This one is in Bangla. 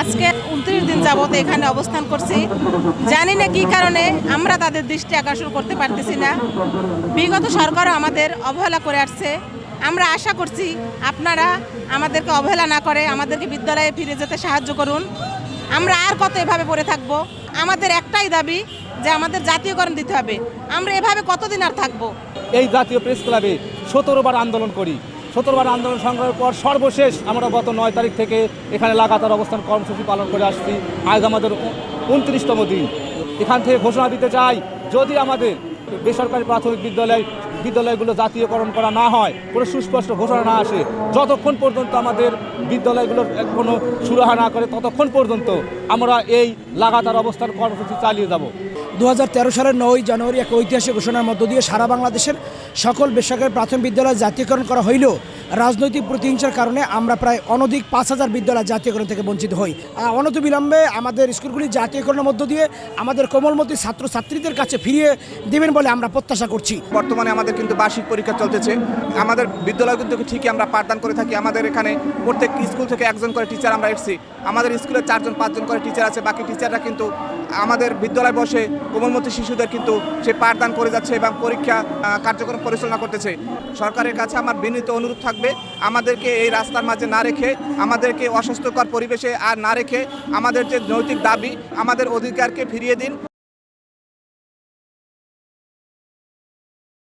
আজকে উনত্রিশ দিন যাবত এখানে অবস্থান করছি। জানি না কি কারণে আমরা তাদের দৃষ্টি আকর্ষণ করতে পারতেছি না। বিগত সরকারও আমাদের অবহেলা করে আসছে। আমরা আশা করছি আপনারা আমাদেরকে অবহেলা না করে আমাদেরকে বিদ্যালয়ে ফিরে যেতে সাহায্য করুন। আমরা আর কত এভাবে পড়ে থাকব? আমাদের একটাই দাবি যে আমাদের জাতীয়করণ দিতে হবে। আমরা এভাবে কতদিন আর থাকব? এই জাতীয় প্রেস ক্লাবে সতেরো বার আন্দোলন করি। সতেরো বার আন্দোলন সংগ্রহের পর সর্বশেষ আমরা গত নয় তারিখ থেকে এখানে লাগাতার অবস্থান কর্মসূচি পালন করে আসছি। আজ আমাদের উনত্রিশতম দিন। এখান থেকে ঘোষণা দিতে চাই, যদি আমাদের বেসরকারি প্রাথমিক বিদ্যালয় বিদ্যালয়গুলো জাতীয়করণ করা না হয়, কোনো সুস্পষ্ট ঘোষণা না আসে, যতক্ষণ পর্যন্ত আমাদের বিদ্যালয়গুলোর কোনো সুরাহা না করে, ততক্ষণ পর্যন্ত আমরা এই লাগাতার অবস্থান কর্মসূচি চালিয়ে যাব। দু হাজার তেরো সালের নয় জানুয়ারি এক ঐতিহাসিক ঘোষণার মধ্য দিয়ে সারা বাংলাদেশের সকল বেসরকারি প্রাথমিক বিদ্যালয় জাতীয়করণ করা হইলেও রাজনৈতিক প্রতিহিংসার কারণে আমরা প্রায় অনধিক পাঁচ হাজার বিদ্যালয় জাতীয়করণ থেকে বঞ্চিত হই। অনতিবিলম্বে আমাদের স্কুলগুলি জাতীয়করণের মধ্য দিয়ে আমাদের কোমলমতি ছাত্রছাত্রীদের কাছে ফিরিয়ে দেবেন বলে আমরা প্রত্যাশা করছি। বর্তমানে আমাদের কিন্তু বার্ষিক পরীক্ষা চলতেছে। আমাদের বিদ্যালয় কিন্তু ঠিকই আমরা পাঠদান করে থাকি। আমাদের এখানে প্রত্যেক স্কুল থেকে একজন করে টিচার আমরা এসেছি। আমাদের স্কুলে চারজন, পাঁচজন করে টিচার আছে। বাকি টিচাররা কিন্তু আমাদের বিদ্যালয় বসে কোমলমতি শিশুদের কিন্তু সে পাঠদান করে যাচ্ছে এবং পরীক্ষা কার্যক্রম পরিচালনা করতেছে। সরকারের কাছে আমার বিনীত অনুরোধ থাকবে। আমাদেরকে এই রাস্তার মাঝে না রেখে, আমাদেরকে অস্বাস্থ্যকর পরিবেশে আর না রেখে আমাদের যে নৈতিক দাবি, আমাদের অধিকারকে ফিরিয়ে দিন।